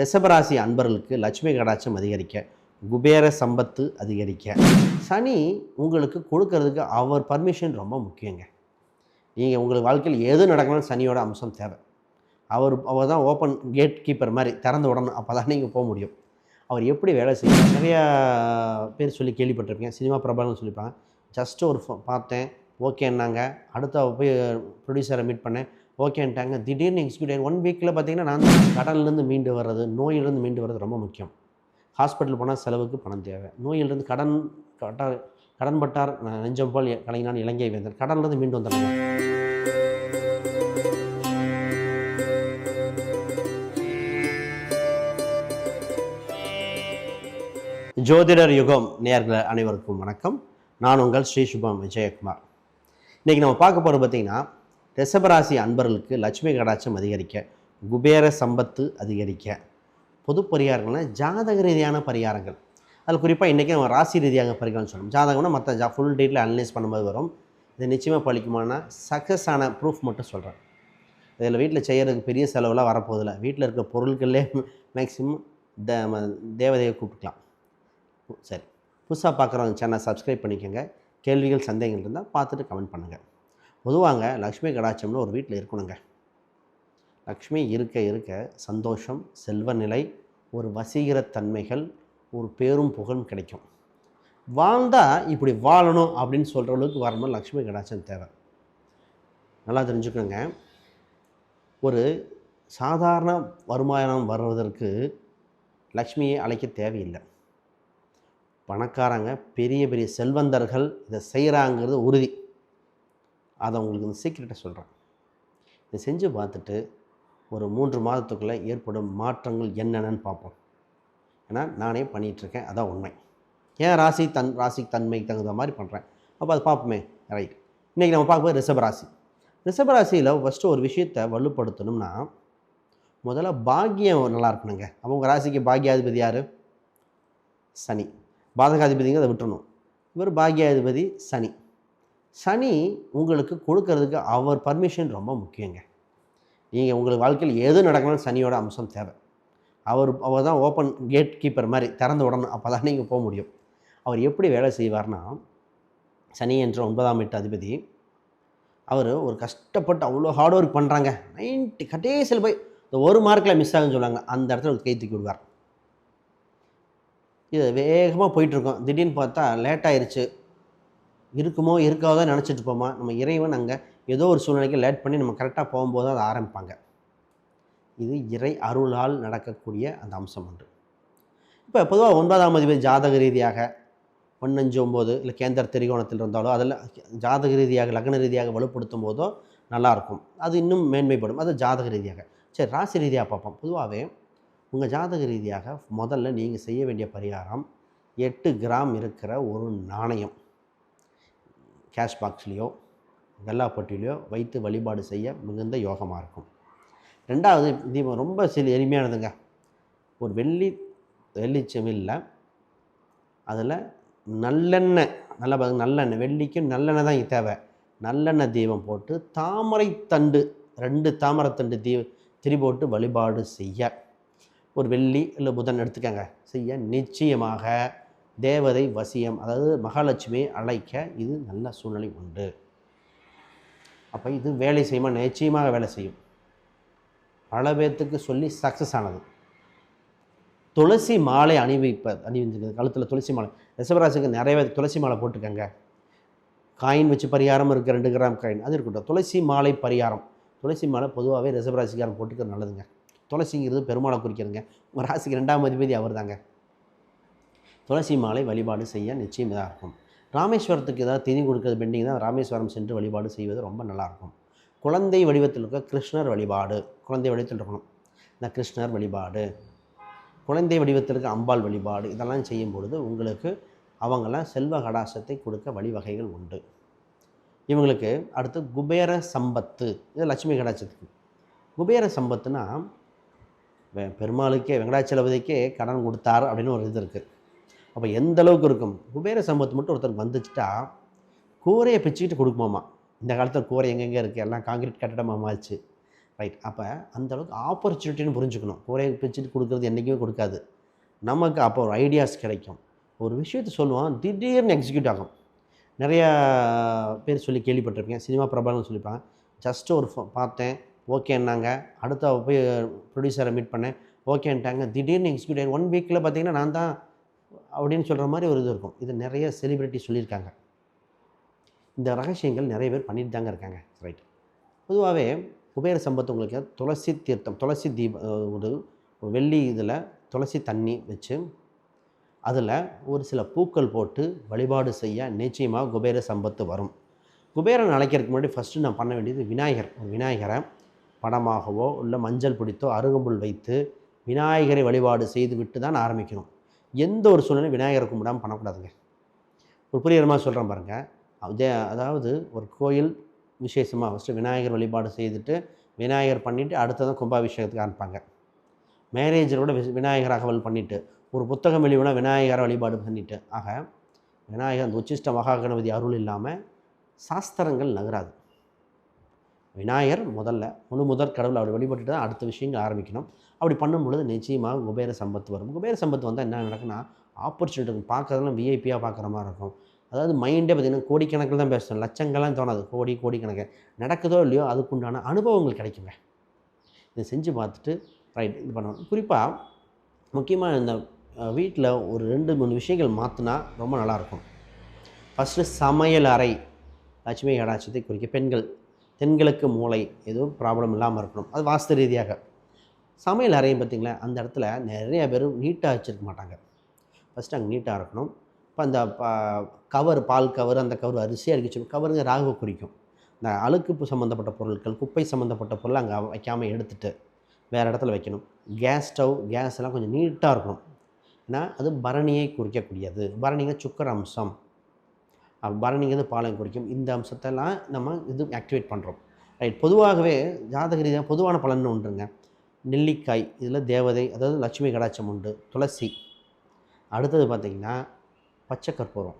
ரிஷபராசி அன்பர்களுக்கு லட்சுமி கடாட்சம் அதிகரிக்க குபேர சம்பத்து அதிகரிக்க. சனி உங்களுக்கு கொடுக்கறதுக்கு அவர் பர்மிஷன் ரொம்ப முக்கியங்க. நீங்கள் உங்களுக்கு வாழ்க்கையில் எது நடக்கணும்னு சனியோட அம்சம் தேவை. அவர் அவர் தான் ஓப்பன் கேட் கீப்பர் மாதிரி திறந்து விடணும். அப்போ தான் நீங்கள் போக முடியும். அவர் எப்படி வேலை செய்யணும்? நிறையா பேர் சொல்லி கேள்விப்பட்டிருப்பீங்க. சினிமா பிரபலம்னு சொல்லியிருப்பாங்க. ஜஸ்ட்டு ஒரு பார்த்தேன். ஓகேன்னாங்க அடுத்து அவ போய் ப்ரொடியூசரை மீட் பண்ணேன். ஓகேன்ட்டாங்க. திடீர்னு எக்ஸிக்யூட்டிவ் ஒன் வீக்கில் பார்த்தீங்கன்னா நான் கடன்லேருந்து மீண்டு வர்றது நோயிலிருந்து மீண்டு வர்றது ரொம்ப முக்கியம். ஹாஸ்பிட்டல் போனால் செலவுக்கு பணம் தேவை. நோயிலிருந்து கடன் கட்டார் கடன் பட்டார் நெஞ்சம் போல் கலைஞான் இலங்கை வேந்தன் கடன்லேருந்து மீண்டு வந்துடலாம் ஜோதிடர் யுகம் நேர்கள் அனைவருக்கும் வணக்கம். நான் உங்கள் ஸ்ரீ சுபம் விஜயகுமார். இன்றைக்கி நம்ம பார்க்க போகிறது பார்த்தீங்கன்னா ரிஷபராசி அன்பர்களுக்கு லட்சுமி கடாட்சம் அதிகரிக்க குபேர சம்பத்து அதிகரிக்க. பொது பரிகாரங்கள்னா ஜாதக ரீதியான பரிகாரங்கள். அதில் குறிப்பாக இன்றைக்கி நம்ம ராசி ரீதியாக பரிகாரம் சொல்லணும் ஜாதகம்னா மற்ற ஜா ஃபுல் டீட்டில் அனலைஸ் பண்ணும்போது வரும். இது நிச்சயமாக பழிக்குமானா சக்ஸஸ் ஆன ப்ரூஃப் மட்டும் சொல்கிறேன் இதில் வீட்டில் செய்கிறதுக்கு பெரிய செலவெலாம் வரப்போதில்லை வீட்டில் இருக்க பொருட்களே மேக்ஸிமம் த ம- தேவதையை கூப்பிட்டுக்கலாம். சரி. புதுசாக பார்க்குறவங்க சேனல் சப்ஸ்கிரைப் பண்ணிக்கோங்க. கேள்விகள் சந்தேகங்கள் இருந்தால் பார்த்துட்டு கமெண்ட் பண்ணுங்கள் பொதுவாங்க லக்ஷ்மி கடாட்சம்னு ஒரு வீட்டில் இருக்கணுங்க. லக்ஷ்மி இருக்க இருக்க சந்தோஷம் செல்வ நிலை ஒரு வசீகரத்தன்மைகள் ஒரு பேரும் புகழும் கிடைக்கும். வாழ்ந்தால் இப்படி வாழணும் அப்படின்னு சொல்கிற அளவுக்கு வரணும் லக்ஷ்மி கடாட்சம் தேவை. நல்லா தெரிஞ்சுக்கோங்க. ஒரு சாதாரண வருமானம் வருவதற்கு லக்ஷ்மியை அழைக்க தேவையில்லை. பணக்காரங்க பெரிய பெரிய செல்வந்தர்கள் இதை செய்கிறாங்கிறது உறுதி. அதை உங்களுக்கு இந்த சீக்கிரட்டை சொல்கிறேன் இதை செஞ்சு பார்த்துட்டு ஒரு மூன்று மாதத்துக்குள்ளே ஏற்படும் மாற்றங்கள் என்னென்னு பார்ப்போம். ஏன்னா நானே பண்ணிகிட்ருக்கேன் அதான் உண்மை. ஏன் ராசி தன் ராசி தன்மைக்கு தகுந்த மாதிரி பண்ணுறேன் அப்போ அது பார்ப்போமே. ரைட் இன்றைக்கி நம்ம பார்க்கும்போது ரிஷபராசி. ரிஷபராசியில் ஃபஸ்ட்டு ஒரு விஷயத்தை வலுப்படுத்தணும்னா முதல்ல பாக்கியம் நல்லா இருக்கணுங்க. அப்போ உங்கள் ராசிக்கு பாக்கியாதிபதி யார்? சனி. பாதகாதிபதிங்க அதை விட்டுறணும். இவர் பாக்கியாதிபதி சனி. சனி உங்களுக்கு கொடுக்கறதுக்கு அவர் பர்மிஷன் ரொம்ப முக்கியங்க. நீங்கள் உங்களுக்கு வாழ்க்கையில் எது நடக்கணும்னு சனியோட அம்சம் தேவை. அவர் அவர் தான் ஓப்பன் கேட் கீப்பர் மாதிரி திறந்து விடணும் அப்போ தான் நீங்கள் போக முடியும். அவர் எப்படி வேலை செய்வார்னா சனி என்ற ஒன்பதாம் எட்டு அதிபதி அவர் ஒரு கஷ்டப்பட்டு அவ்வளோ ஹார்ட் ஒர்க் பண்ணுறாங்க நைன்ட்டி கடைசியில் போய் இந்த ஒரு மார்க்கில் மிஸ் ஆகுன்னு சொல்லுவாங்க. அந்த இடத்துல ஒரு கை தூக்கி விடுவார். இது வேகமாக போயிட்டுருக்கோம் திடீர்னு பார்த்தா லேட் ஆயிடுச்சு இருக்குமோ இருக்காதோ நினச்சிட்டு இருப்போமா? நம்ம இறைவன் அங்கே ஏதோ ஒரு சூழ்நிலைக்கு லேட் பண்ணி நம்ம கரெக்டாக போகும்போது அதை ஆரம்பிப்பாங்க. இது இறை அருளால் நடக்கக்கூடிய அந்த அம்சம் ஒன்று. இப்போ பொதுவாக ஒன்பதாம் அதிபதி ஜாதக ரீதியாக ஒன்னஞ்சு ஒம்பது இல்லை கேந்திர திரிகோணத்தில் இருந்தாலோ அதில் ஜாதக ரீதியாக லக்ன ரீதியாக வலுப்படுத்தும் போதோ நல்லாயிருக்கும் அது இன்னும் மேன்மைப்படும். அது ஜாதக ரீதியாக. சரி ராசி ரீதியாக பார்ப்போம். பொதுவாகவே உங்கள் ஜாதக ரீதியாக முதல்ல நீங்கள் செய்ய வேண்டிய பரிகாரம் எட்டு கிராம் இருக்கிற ஒரு நாணயம். கேஷ் பாக்ஸ்லேயோ வெள்ளாப்பட்டிலையோ வைத்து வழிபாடு செய்ய மிகுந்த யோகமாக இருக்கும். ரெண்டாவது இது ரொம்ப சில எளிமையானதுங்க. ஒரு வெள்ளி வெள்ளி செமில்ல அதில் நல்லெண்ணெய் நல்லா பார்த்து நல்லெண்ணெய். வெள்ளிக்கும் நல்லெண்ணெய் தான் தேவை. நல்லெண்ணெய் தீபம் போட்டு தாமரை தண்டு ரெண்டு தாமரை தண்டு தீ திரி போட்டு வழிபாடு செய்ய. ஒரு வெள்ளி இல்லை புதன் எடுத்துக்கங்க. செய்ய நிச்சயமாக தேவதை வசியம் அதாவது மகாலட்சுமியை அழைக்க இது நல்ல சூழ்நிலை உண்டு. அப்போ இது வேலை செய்யுமா? நிச்சயமாக வேலை செய்யும். பல பேர்த்துக்கு சொல்லி சக்ஸஸ் ஆனது. துளசி மாலை அணிவிப்ப அணிவிச்சிருக்குது கழுத்தில் துளசி மாலை. ரிஷபராசிக்கு நிறைய பேர் துளசி மாலை போட்டிருக்காங்க. காயின் வச்சு பரிகாரம் இருக்குது ரெண்டு கிராம் காயின். அது இருக்கட்டும். துளசி மாலை பரிகாரம். துளசி மாலை பொதுவாகவே ரிஷபராசிக்காரன் போட்டுக்கிறது நல்லதுங்க. துளசிங்கிறது பெருமாளை குறிக்கிறதுங்க. உங்கள் ராசிக்கு ரெண்டாம் அதிபதி அவர் தாங்க துளசி மாலை வழிபாடு செய்ய நிச்சயம் இதாக இருக்கும். ராமேஸ்வரத்துக்கு ஏதாவது திதி கொடுக்கறது பெண்டிங் தான் ராமேஸ்வரம் சென்று வழிபாடு செய்வது ரொம்ப நல்லாயிருக்கும் குழந்தை வடிவத்தில் இருக்க கிருஷ்ணர் வழிபாடு குழந்தை வடிவத்தில் இருக்கணும். இந்த கிருஷ்ணர் வழிபாடு குழந்தை வடிவத்தில் இருக்க அம்பாள் வழிபாடு இதெல்லாம் செய்யும் பொழுது உங்களுக்கு அவங்களாம் செல்வ கடாசத்தை கொடுக்க வழிவகைகள் உண்டு. இவங்களுக்கு அடுத்து குபேர சம்பத்து இது லட்சுமி கடாச்சத்துக்கு குபேர சம்பத்துனா பெருமாளுக்கே வெங்கடாச்சலபதிக்கே கடன் கொடுத்தார் அப்படின்னு ஒரு இது இருக்குது அப்போ எந்த அளவுக்கு இருக்கும்? குபேர சம்பத்து மட்டும் ஒருத்தருக்கு வந்துச்சுட்டா கூரையை பிச்சுக்கிட்டு கொடுக்குமாமா. இந்த காலத்தில் கூரை எங்கெங்கே இருக்குது எல்லாம் காங்கிரீட் கட்டடமாக ஆச்சு ரைட் அப்போ அந்தளவுக்கு ஆப்பர்ச்சுனிட்டின்னு புரிஞ்சுக்கணும். கூரையை பிச்சுட்டு கொடுக்குறது என்றைக்குமே கொடுக்காது. நமக்கு அப்போ ஒரு ஐடியாஸ் கிடைக்கும். ஒரு விஷயத்தை சொல்லுவோம் திடீர்னு எக்ஸிக்யூட் ஆகும். நிறையா பேர் சொல்லி கேள்விப்பட்டிருப்பீங்க. சினிமா பிரபலம்னு சொல்லியிருப்பாங்க ஜஸ்ட்டு ஒரு ஃபோ- பார்த்தேன். ஓகேன்னாங்க அடுத்த போய் ப்ரொடியூசரை மீட் பண்ணேன். ஓகேன்ட்டாங்க திடீர்னு எக்ஸிக்யூட் ஆகி ஒன் வீக்கில் பார்த்தீங்கன்னா நான் தான் அப்படின்னு சொல்கிற மாதிரி ஒரு இது இருக்கும். இது நிறைய செலிப்ரிட்டி சொல்லியிருக்காங்க. இந்த ரகசியங்கள் நிறைய பேர் பண்ணிட்டு தாங்க இருக்காங்க. ரைட் பொதுவாகவே குபேர சம்பத்து உங்களுக்கு துளசி தீர்த்தம் துளசி தீப ஒரு ஒரு வெள்ளி இதில் துளசி தண்ணி வச்சு அதில் ஒரு சில பூக்கள் போட்டு வழிபாடு செய்ய நிச்சயமாக குபேர சம்பத்து வரும். குபேரன் அழைக்கிறதுக்கு முன்னாடி ஃபஸ்ட்டு நான் பண்ண வேண்டியது விநாயகர். ஒரு விநாயகரை படமாகவோ இல்லை மஞ்சள் பிடித்தோ அருகம்புல் வைத்து விநாயகரை வழிபாடு செய்து விட்டு தான் ஆரம்பிக்கணும். எந்த ஒரு சூழ்நிலை விநாயகரை கும்பிடாமல் பண்ணக்கூடாதுங்க. ஒரு புரியுற மாதிரி சொல்கிறேன் பாருங்கள் அதே அதாவது ஒரு கோயில் விசேஷமாக ஃபஸ்ட்டு விநாயகர் வழிபாடு செய்துட்டு விநாயகர் பண்ணிவிட்டு அடுத்ததான் கும்பாபிஷேகத்துக்கு அனுப்பாங்க மேரேஜில் கூட விஸ் விநாயகர் அகவல் பண்ணிவிட்டு ஒரு புத்தகம் வெளிவினா விநாயகரை வழிபாடு பண்ணிவிட்டு ஆக விநாயகர் அந்த உச்சிஷ்ட மகா கணபதி அருள் இல்லாமல் சாஸ்திரங்கள் நகராது. விநாயகர் முதல்ல முழு முதற் கடவுள் அப்படி வழிபட்டுட்டு தான் அடுத்த விஷயங்கள் ஆரம்பிக்கணும். அப்படி பண்ணும் பொழுது நிச்சயமாக குபேர சம்பத்து வரும். குபேர சம்பத்து வந்தால் என்ன நடக்குன்னா ஆப்பர்ச்சுனிட்டி இருக்கும். விஐபியாக பார்க்குற மாதிரி இருக்கும். அதாவது மைண்டே பார்த்திங்கன்னா கோடிக்கணக்கில் தான் பேசணும் லட்சங்கள்லாம் தோணாது. கோடி கோடிக்கணக்கு. நடக்குதோ இல்லையோ அதுக்குண்டான அனுபவங்கள் கிடைக்குங்க. இதை செஞ்சு பார்த்துட்டு ரைட் இது பண்ணணும். குறிப்பாக முக்கியமாக இந்த வீட்டில் ஒரு ரெண்டு மூணு விஷயங்கள் மாற்றினா ரொம்ப நல்லாயிருக்கும் ஃபஸ்ட்டு சமையல் அறை. லட்சுமி கடாட்சத்தை குறிக்க பெண்கள் தென்கிழக்கு மூளை எதுவும் ப்ராப்ளம் இல்லாமல் இருக்கணும். அது வாஸ்து ரீதியாக. சமையல் அறையும் பார்த்திங்களா? அந்த இடத்துல நிறைய பேர் நீட்டாக வச்சுருக்க மாட்டாங்க. ஃபஸ்ட்டு அங்கே நீட்டாக இருக்கணும். இப்போ அந்த கவர் பால் கவர் அந்த கவர் அரிசியாக அடிக்க கவருங்க ராகு குறிக்கும். இந்த அழுக்கு சம்மந்தப்பட்ட பொருட்கள் குப்பை சம்மந்தப்பட்ட பொருள் அங்கே வைக்காமல் எடுத்துட்டு வேறு இடத்துல வைக்கணும். கேஸ் ஸ்டவ் கேஸ் எல்லாம் கொஞ்சம் நீட்டாக இருக்கணும். ஏன்னா அது பரணியை குறிக்கக்கூடியது. பரணிங்க சுக்கர அம்சம். பரணிங்கிறது பாலம் குறிக்கும். இந்த அம்சத்தெல்லாம் நம்ம இது ஆக்டிவேட் பண்ணுறோம் ரைட் பொதுவாகவே ஜாதக ரீதியாக பொதுவான பலன் உண்டுங்க நெல்லிக்காய் இதில் தேவதை அதாவது லட்சுமி கடாட்சம் உண்டு துளசி. அடுத்தது பார்த்திங்கன்னா பச்சை கற்பூரம்.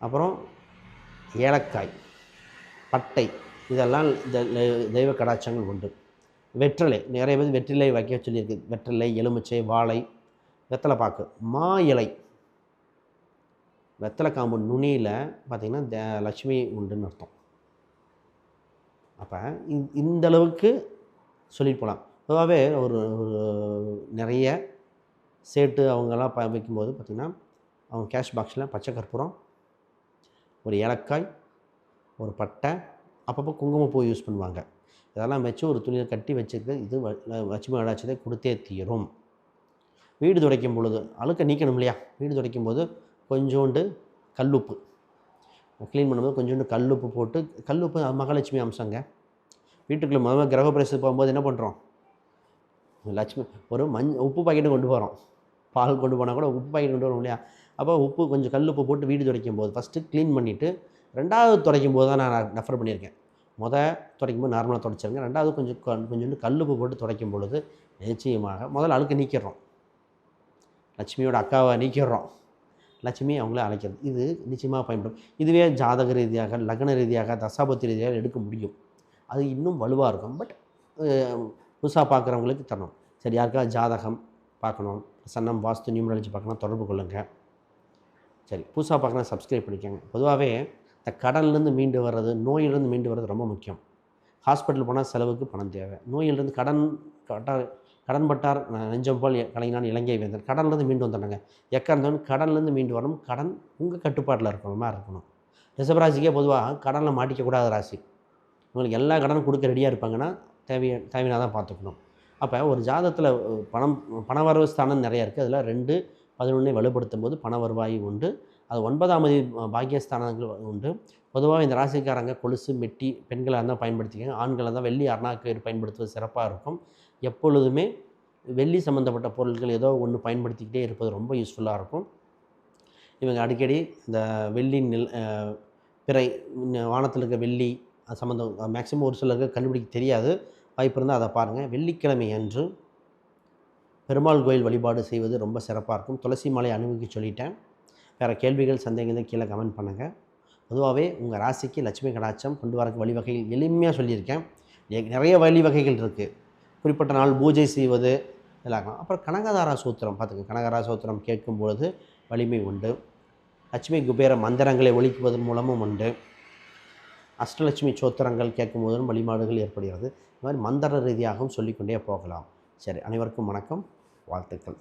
அப்புறம் ஏலக்காய் பட்டை இதெல்லாம் இந்த தெய்வ கடாட்சங்கள் உண்டு. வெற்றிலை நிறைய பேர் வெற்றிலை வைக்க சொல்லியிருக்கு. வெற்றிலை எலுமிச்சை வாழை வெத்தலை பாக்கு மா இலை. வெத்தலை காம்பு நுனியில் பார்த்திங்கன்னா லட்சுமி உண்டுன்னு அர்த்தம். அப்போ இந்த அளவுக்கு சொல்லிட்டு போகலாம் பொதுவாகவே ஒரு ஒரு நிறைய சேட்டு அவங்கெல்லாம் ப வைக்கும்போது பார்த்திங்கன்னா அவங்க கேஷ் பாக்ஸில் பச்சை கற்பூரம் ஒரு ஏலக்காய் ஒரு பட்டை அப்பப்போ குங்குமப்பூ யூஸ் பண்ணுவாங்க. இதெல்லாம் வச்சு ஒரு துணியில் கட்டி வச்சுருக்கு இது லட்சுமி அடாச்சதை கொடுத்தே தீரும். வீடு துடைக்கும் பொழுது அழுக்க நீக்கணும் இல்லையா? வீடு துடைக்கும் போது கொஞ்சோண்டு கல்லுப்பு. க்ளீன் பண்ணும்போது கொஞ்சோண்டு கல்லுப்பு போட்டு கல்லுப்பு மகாலட்சுமி அம்சங்க. வீட்டுக்குள்ளே முதல்ல கிரக பிரவேசத்துக்கு போகும்போது என்ன பண்ணுறோம் லட்சுமி ஒரு மஞ் உப்பு பாக்கெட்டு கொண்டு போகிறோம் பால் கொண்டு போனால் கூட உப்பு பாக்கெட் கொண்டு வரோம் இல்லையா? அப்போ உப்பு கொஞ்சம் கல்லுப்பு போட்டு வீடு துடைக்கும் போது ஃபஸ்ட்டு க்ளீன் பண்ணிவிட்டு ரெண்டாவது துடைக்கும் போது தான் நான் ரெஃபர் பண்ணியிருக்கேன். முத துடைக்கும் போது நார்மலாக துடைச்சிருங்க. ரெண்டாவது கொஞ்சம் கொஞ்சோண்டு கொஞ்சோண்டு கல்லுப்பு போட்டு துடைக்கும் பொழுது நிச்சயமாக முதல்ல அழுக்கு நீக்கிடுறோம். லட்சுமியோட அக்காவை நீக்கிடுறோம். லட்சுமி அவங்கள அழைக்கிறது. இது நிச்சயமாக பயன்படும். இதுவே ஜாதக ரீதியாக லக்ன ரீதியாக தசாபத்தி ரீதியாக எடுக்க முடியும். அது இன்னும் வலுவாக இருக்கும். பட் புதுசாக பார்க்குறவங்களுக்கு தரணும். சரி யாருக்காவது ஜாதகம் பார்க்கணும் சன்னம் வாஸ்து நியூமராலஜி பார்க்கணும் தொடர்பு கொள்ளுங்கள் சரி புதுசாக பார்க்கணும் சப்ஸ்கிரைப் பண்ணிக்கோங்க. பொதுவாகவே இந்த கடன்லேருந்து மீண்டு வர்றது நோயிலிருந்து மீண்டு வர்றது ரொம்ப முக்கியம். ஹாஸ்பிட்டல் போனால் செலவுக்கு பணம் தேவை. நோயிலிருந்து கடன் கட்ட கடன் பட்டார் நெஞ்சம் போல் கலைஞனான் இலங்கை வேந்தன் கடன்லேருந்து மீண்டு வந்துட்டாங்க எக்கா கடன்லேருந்து மீண்டு வரணும் கடன் உங்கள் கட்டுப்பாட்டில் இருக்கிற மாதிரி இருக்கணும். ரிஷபராசிக்கே பொதுவாக கடனில் மாட்டிக்கக்கூடாத ராசி. உங்களுக்கு எல்லா கடனும் கொடுக்க ரெடியாக இருப்பாங்கன்னா தேவைய தேவையாக தான் பார்த்துக்கணும். அப்போ ஒரு ஜாதகத்தில் பணம் பணவரவு ஸ்தானம் நிறையா இருக்குது அதில் ரெண்டு பதினொன்றை வலுப்படுத்தும் போது பண வருவாய் உண்டு. அது ஒன்பதாம் அதிபதி பாக்கியஸ்தானங்கள் உண்டு. பொதுவாக இந்த ராசிக்காரங்க கொலுசு மெட்டி பெண்களாக இருந்தால் பயன்படுத்திக்கோங்க. ஆண்களாக இருந்தால் வெள்ளி அருணாக்கயிறு பயன்படுத்துவது சிறப்பாக இருக்கும். எப்பொழுதுமே வெள்ளி சம்மந்தப்பட்ட பொருட்கள் ஏதோ ஒன்று பயன்படுத்திக்கிட்டே இருப்பது ரொம்ப யூஸ்ஃபுல்லாக இருக்கும். இவங்க அடிக்கடி இந்த வெள்ளி நில் பிறை வானத்தில் இருக்க வெள்ளி சம்மந்தம் மேக்ஸிமம் ஒரு சிலருக்கு கண்டுபிடிக்க தெரியாது. வாய்ப்பு இருந்தால் அதை பாருங்கள் வெள்ளிக்கிழமை அன்று பெருமாள் கோயில் வழிபாடு செய்வது ரொம்ப சிறப்பாக இருக்கும். துளசி மாலை அனுபவிக்க சொல்லிட்டேன். வேறு கேள்விகள் சந்தேகங்கள் கீழே கமெண்ட் பண்ணுங்கள் பொதுவாகவே உங்கள் ராசிக்கு லட்சுமி கடாட்சம் கொண்டு வரக்கு வழிவகைகள் எளிமையாக சொல்லியிருக்கேன். நிறைய வழி வகைகள் இருக்குது குறிப்பிட்ட நாள் பூஜை செய்வது இதெல்லாம் அப்புறம் கனகதாரா சூத்திரம் பார்த்துங்க. கனகதாரா சூத்திரம் கேட்கும்பொழுது வலிமை உண்டு. லட்சுமி குபேர மந்திரங்களை ஒழிக்குவதன் மூலமும் உண்டு. அஷ்டலட்சுமி சோத்திரங்கள் கேட்கும்போதும் வழிபாடுகள் ஏற்படுகிறது. இந்த மாதிரி மந்திர ரீதியாகவும் சொல்லிக்கொண்டே போகலாம். சரி அனைவருக்கும் வணக்கம். வாழ்த்துக்கள்.